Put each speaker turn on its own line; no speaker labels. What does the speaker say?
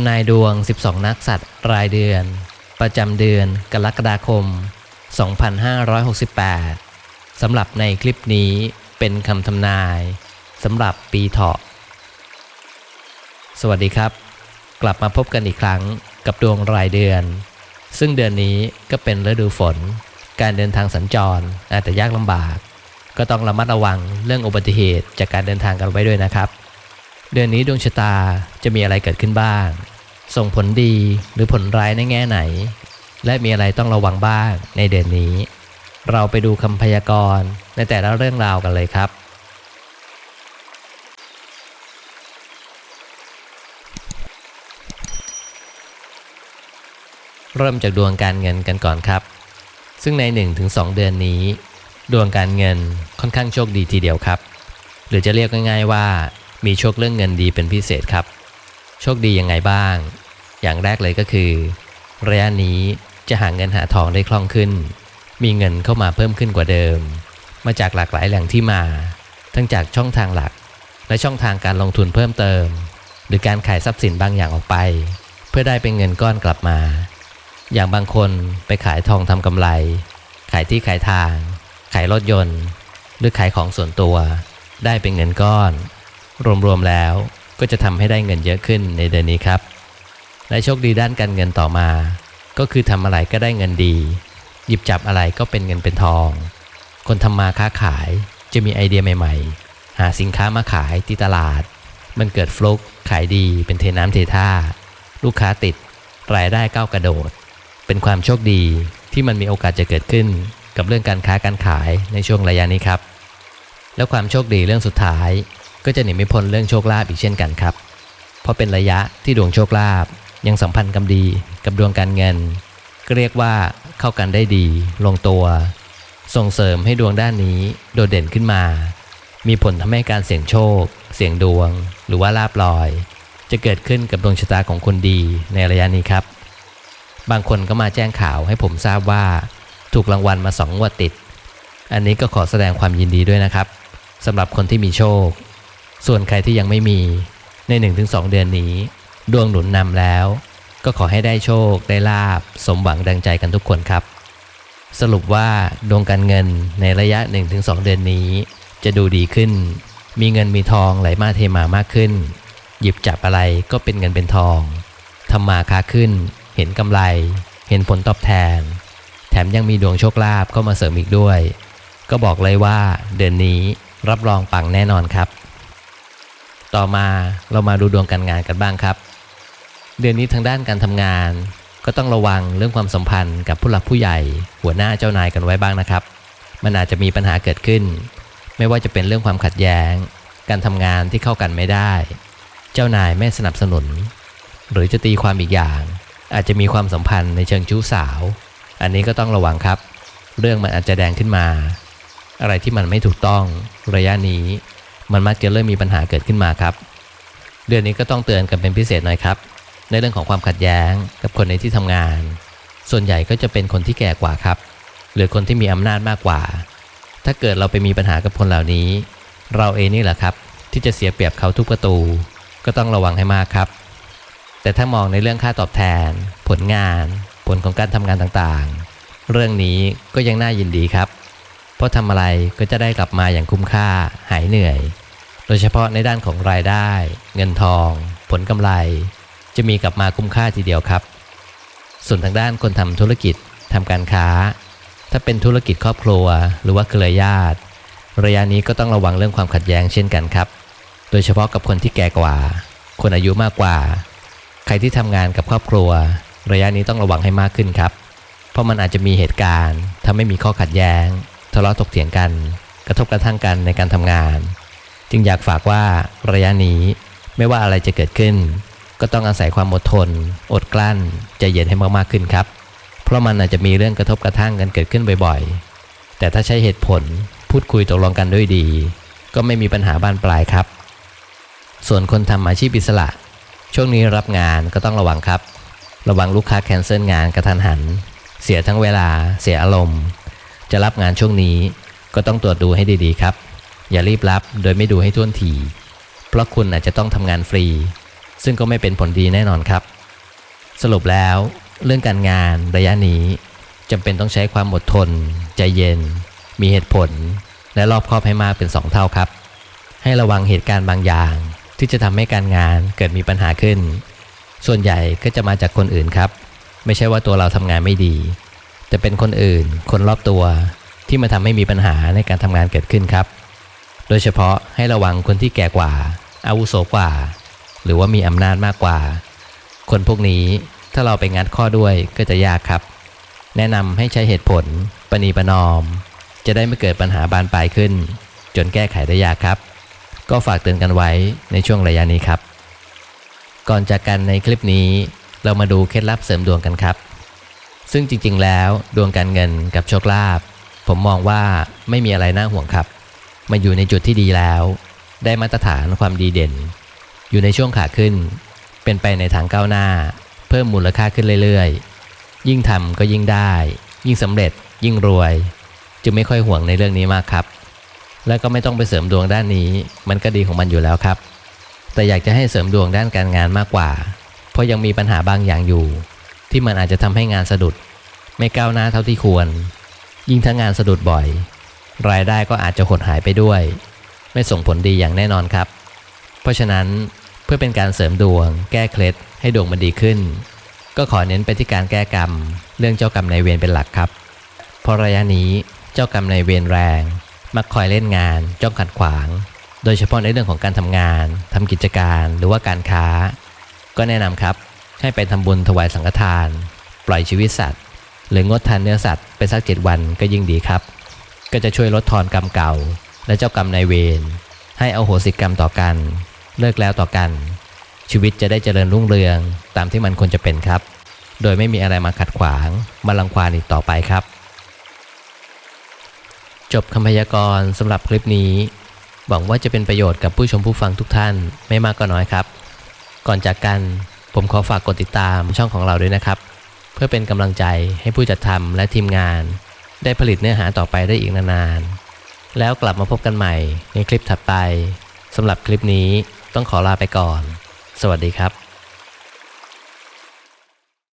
ำนายดวง 12 นักสัตว์รายเดือน ประจำเดือนกรกฎาคม 2568 สำหรับในคลิปนี้เป็นคำทำนายสำหรับปีเถาะ สวัสดีครับ กลับมาพบกันอีกครั้งกับดวงรายเดือน ซึ่งเดือนนี้ก็เป็นฤดูฝน การเดินทางสัญจรอาจจะยากลำบาก ก็ต้องระมัดระวังเรื่องอุบัติเหตุจากการเดินทางกันไว้ด้วยนะครับ เดือนนี้ดวงชะตาจะมีอะไรเกิดขึ้นบ้าง ส่งผลดีหรือผลร้ายในแง่ไหน และมีอะไรต้องระวังบ้างในเดือนนี้ เราไปดูคำพยากรณ์ในแต่ละเรื่องราวกันเลยครับ เริ่มจากดวงการเงินกันก่อนครับ ซึ่งใน 1-2 เดือนนี้ ดวงการเงินค่อนข้างโชคดีทีเดียวครับ หรือจะเรียกง่ายๆว่า มีโชคเรื่องเงินดีเป็นพิเศษครับ โชคดียังไงบ้าง อย่างแรกเลยก็คือ ระยะนี้จะหาเงินหาทองได้คล่องขึ้น มีเงินเข้ามาเพิ่มขึ้นกว่าเดิม มาจากหลากหลายแหล่งที่มา ทั้งจากช่องทางหลัก และช่องทางการลงทุนเพิ่มเติม หรือการขายทรัพย์สินบางอย่างออกไป เพื่อได้เป็นเงินก้อนกลับมา อย่างบางคนไปขายทองทำกำไร ขายที่ขายทาง ขายรถยนต์ หรือขายของส่วนตัว ได้เป็นเงินก้อน รวมๆแล้วก็จะทำให้ได้เงินเยอะขึ้นในเดือนนี้ครับ และโชคดีด้านการเงินต่อมา ก็คือทำอะไรก็ได้เงินดี หยิบจับอะไรก็เป็นเงินเป็นทอง คนทำมาค้าขายจะมีไอเดียใหม่ ๆ หาสินค้ามาขายที่ตลาด มันเกิดฟลุกขายดีเป็นเทน้ำเทท่า ลูกค้าติด รายได้ก้าวกระโดด เป็นความโชคดีที่มันมีโอกาสจะเกิดขึ้น กับเรื่องการค้าการขายในช่วงระยะนี้ครับ แล้วความโชคดีเรื่องสุดท้าย ก็จะหนีไม่พ้นเรื่องโชคลาภอีกเช่นกันครับ เพราะเป็นระยะที่ดวงโชคลาภยังสัมพันธ์กันดีกับดวงการเงิน ก็เรียกว่าเข้ากันได้ดี ลงตัว ส่งเสริมให้ดวงด้านนี้โดดเด่นขึ้นมา มีผลทำให้การเสี่ยงโชค เสี่ยงดวง หรือว่าลาบลอย จะเกิดขึ้นกับดวงชะตาของคนดีในระยะนี้ครับ บางคนก็มาแจ้งข่าวให้ผมทราบว่า ถูกรางวัลมาสองงวดติด อันนี้ก็ขอแสดงความยินดีด้วยนะครับสำหรับคนที่มีโชค ส่วนใครที่ยังไม่มีใน 1-2 เดือนนี้ ดวงหนุนนำแล้ว ก็ขอให้ได้โชคได้ลาบ สมหวังดังใจกันทุกคนครับ สรุปว่าดวงการเงินในระยะ 1-2 เดือนนี้ จะดูดีขึ้น มีเงินมีทองไหลมาเทมามากขึ้น หยิบจับอะไรก็เป็นเงินเป็นทองทำมาค้าขึ้น เห็นกำไร เห็นผลตอบแทน แถมยังมีดวงโชคลาภเข้ามาเสริมอีกด้วย ก็บอกเลยว่าเดือนนี้รับรองปังแน่นอนครับ ต่อมาเรามาดูดวงการงานกันบ้างครับ เดือนนี้ทางด้านการทำงาน ก็ต้องระวังเรื่องความสัมพันธ์กับผู้หลักผู้ใหญ่ หัวหน้าเจ้านายกันไว้บ้างนะครับ มันอาจจะมีปัญหาเกิดขึ้น ไม่ว่าจะเป็นเรื่องความขัดแย้ง การทำงานที่เข้ากันไม่ได้ เจ้านายไม่สนับสนุน หรือจะตีความอีกอย่าง อาจจะมีความสัมพันธ์ในเชิงชู้สาว อันนี้ก็ต้องระวังครับ เรื่องมันอาจจะแดงขึ้นมา อะไรที่มันไม่ถูกต้องระยะนี้ มันมักจะเริ่มมีปัญหาเกิดขึ้นมาครับเดือนนี้ก็ต้องเตือนกันเป็นพิเศษหน่อยครับ ในเรื่องของความขัดแย้งกับคนในที่ทำงาน ส่วนใหญ่ก็จะเป็นคนที่แก่กว่าครับ หรือคนที่มีอำนาจมากกว่า ถ้าเกิดเราไปมีปัญหากับคนเหล่านี้ เราเองนี่แหละครับ ที่จะเสียเปรียบเขาทุกประตู ก็ต้องระวังให้มากครับ แต่ถ้ามองในเรื่องค่าตอบแทน ผลงาน ผลของการทำงานต่างๆ เรื่องนี้ก็ยังน่ายินดีครับ ราะทำอะไรก็จะได้กลับมาอย่างคุ้มค่าหายเหนื่อย โดยเฉพาะในด้านของรายได้ เงินทอง ผลกำไร จะมีกลับมาคุ้มค่าทีเดียวครับ ส่วนทางด้านคนทำธุรกิจทำการค้า ถ้าเป็นธุรกิจครอบครัว หรือว่าเครือญาติ ระยะนี้ก็ต้องระวังเรื่องความขัดแย้งเช่นกันครับ โดยเฉพาะกับคนที่แก่กว่า คนอายุมากกว่า ใครที่ทำงานกับครอบครัว ระยะนี้ต้องระวังให้มากขึ้นครับ เพราะมันอาจจะมีเหตุการณ์ทำให้มีข้อขัดแย้ง ทะเลาะถกเถียงกัน กระทบกระทั่งกันในการทำงาน จึงอยากฝากว่าระยะนี้ไม่ว่าอะไรจะเกิดขึ้น ก็ต้องอาศัยความอดทน อดกลั้นใจเย็นให้มากๆขึ้นครับ เพราะมันอาจจะมีเรื่องกระทบกระทั่งกันเกิดขึ้นบ่อยๆ แต่ถ้าใช้เหตุผลพูดคุยตกลงกันด้วยดี ก็ไม่มีปัญหาบานปลายครับ ส่วนคนทำอาชีพอิสระ ช่วงนี้รับงานก็ต้องระวังครับ ระวังลูกค้าแคนเซิลงานกระทันหัน เสียทั้งเวลา เสียอารมณ์ จะรับงานช่วงนี้ก็ต้องตรวจดูให้ดีๆครับ อย่ารีบรับโดยไม่ดูให้ท่วนทีเพราะคุณอาจจะต้องทำงานฟรี ซึ่งก็ไม่เป็นผลดีแน่นอนครับ สรุปแล้วเรื่องการงานระยะนี้จำเป็นต้องใช้ความอดทน ใจเย็น มีเหตุผล และรอบคอบให้มากเป็นสองเท่าครับ ให้ระวังเหตุการณ์บางอย่าง ที่จะทำให้การงานเกิดมีปัญหาขึ้น ส่วนใหญ่ก็จะมาจากคนอื่นครับ ไม่ใช่ว่าตัวเราทำงานไม่ดี แต่เป็นคนอื่น คนรอบตัวที่มาทำให้มีปัญหาในการทำงานเกิดขึ้นครับ โดยเฉพาะให้ระวังคนที่แก่กว่า อาวุโสกว่า หรือว่ามีอำนาจมากกว่า คนพวกนี้ถ้าเราไปงัดข้อด้วยก็จะยากครับ แนะนำให้ใช้เหตุผล ปณีประนอม จะได้ไม่เกิดปัญหาบานปลายขึ้น จนแก้ไขได้ยากครับ ก็ฝากเตือนกันไว้ในช่วงระยะนี้ครับ ก่อนจากกันในคลิปนี้เรามาดูเคล็ดลับเสริมดวงกันครับ ซึ่งจริงๆ แล้วดวงการเงินกับโชคลาภผมมองว่าไม่มีอะไรน่าห่วงครับมาอยู่ในจุดที่ดีแล้ว ได้มาตรฐานความดีเด่น อยู่ในช่วงขาขึ้น เป็นไปในทางก้าวหน้า เพิ่มมูลค่าขึ้นเรื่อยๆ ยิ่งทำก็ยิ่งได้ ยิ่งสำเร็จ ยิ่งรวย จึงไม่ค่อยห่วงในเรื่องนี้มากครับ และก็ไม่ต้องไปเสริมดวงด้านนี้ มันก็ดีของมันอยู่แล้วครับ แต่อยากจะให้เสริมดวงด้านการงานมากกว่า เพราะยังมีปัญหาบางอย่างอยู่ ที่มันอาจจะทำให้งานสะดุด ไม่ก้าวหน้าเท่าที่ควร ยิ่งถ้างานสะดุดบ่อย รายได้ก็อาจจะหดหายไปด้วย ไม่ส่งผลดีอย่างแน่นอนครับ เพราะฉะนั้นเพื่อเป็นการเสริมดวง แก้เคล็ดให้ดวงมันดีขึ้น ก็ขอเน้นไปที่การแก้กรรม เรื่องเจ้ากรรมนายเวรเป็นหลักครับเพราะระยะนี้เจ้ากรรมนายเวรแรง มักคอยเล่นงานจ้องขัดขวาง โดยเฉพาะในเรื่องของการทำงานทำกิจการหรือว่าการค้า ก็แนะนำครับ ให้ไปทำบุญถวายสังฆทาน ปล่อยชีวิตสัตว์ หรืองดทานเนื้อสัตว์ไปสักเจ็ดวันก็ยิ่งดีครับ ก็จะช่วยลดทอนกรรมเก่า และเจ้ากรรมนายเวรให้เอาโหสิกรรมต่อกัน เลิกแล้วต่อกัน ชีวิตจะได้เจริญรุ่งเรืองตามที่มันควรจะเป็นครับ โดยไม่มีอะไรมาขัดขวาง มาลังควานอีกต่อไปครับ จบคำพยากรณ์สำหรับคลิปนี้ หวังว่าจะเป็นประโยชน์กับผู้ชมผู้ฟังทุกท่านไม่มากก็น้อยครับ ก่อนจากกัน ผมขอฝากกดติดตามช่องของเราด้วยนะครับ เพื่อเป็นกำลังใจให้ผู้จัดทำและทีมงาน ได้ผลิตเนื้อหาต่อไปได้อีกนานๆ แล้วกลับมาพบกันใหม่ในคลิปถัดไปสำหรับคลิปนี้ต้องขอลาไปก่อน สวัสดีครับ